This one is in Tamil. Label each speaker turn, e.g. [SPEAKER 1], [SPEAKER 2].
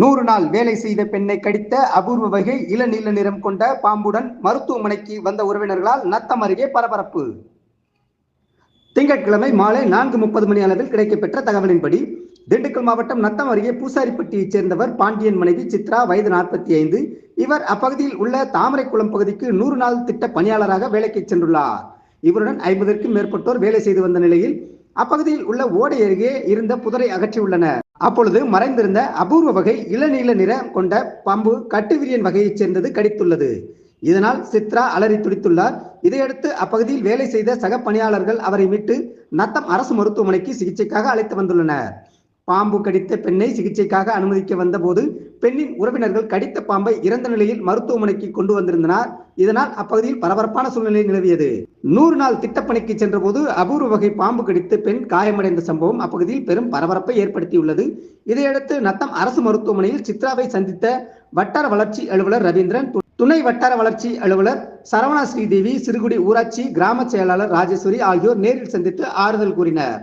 [SPEAKER 1] நூறு நாள் வேலை செய்த பெண்ணை கடித்த அபூர்வ வகை இளநீல நிறம் கொண்ட பாம்புடன் மருத்துவமனைக்கு வந்த உறவினர்களால் நத்தம் அருகே பரபரப்பு. திங்கட்கிழமை மாலை நான்கு முப்பது மணி அளவில் கிடைக்கப்பெற்ற தகவலின்படி திண்டுக்கல் மாவட்டம் நத்தம் அருகே பூசாரிப்பட்டியைச் சேர்ந்தவர் பாண்டியன் மனைவி சித்ரா வயது நாற்பத்தி ஐந்து இவர் அப்பகுதியில் உள்ள தாமரைக்குளம் பகுதிக்கு நூறு நாள் திட்ட பணியாளராக வேலைக்கு சென்றுள்ளார். இவருடன் ஐம்பதற்கும் மேற்பட்டோர் வேலை செய்து வந்த நிலையில் அப்பகுதியில் உள்ள ஓடை அருகே இருந்த புதரை அகற்றியுள்ளனர். அப்பொழுது மறைந்திருந்த அபூர்வ வகை இளநீல நிறம் கொண்ட பாம்பு கட்டுவிரியன் வகையைச் சேர்ந்தது கடித்துள்ளது. இதனால் சித்ரா அலறி துடித்துள்ளார். இதையடுத்து அப்பகுதியில் வேலை செய்த சக பணியாளர்கள் அவரை மீட்டு நத்தம் அரசு மருத்துவமனைக்கு சிகிச்சைக்காக அழைத்து வந்துள்ளனர். பாம்பு கடித்த பெண்ணை சிகிச்சைக்காக அனுமதிக்க வந்தபோது பெண்ணின் உறவினர்கள் கடித்த பாம்பை இறந்த நிலையில் மருத்துவமனைக்கு கொண்டு வந்திருந்தனர். இதனால் அப்பகுதியில் பரபரப்பான சூழ்நிலை நிலவியது. நூறு நாள் திட்டப்பணிக்கு சென்றபோது அபூர்வ வகை பாம்பு கடித்து பெண் காயமடைந்த சம்பவம் அப்பகுதியில் பெரும் பரபரப்பை ஏற்படுத்தியுள்ளது. இதையடுத்து நத்தம் அரசு மருத்துவமனையில் சித்ராவை சந்தித்த வட்டார வளர்ச்சி அலுவலர் ரவீந்திரன் துணை வட்டார வளர்ச்சி அலுவலர் சரவணா ஸ்ரீதேவி சிறுகுடி ஊராட்சி கிராம செயலாளர் ராஜேஸ்வரி ஆகியோர் நேரில் சந்தித்து ஆறுதல் கூறினர்.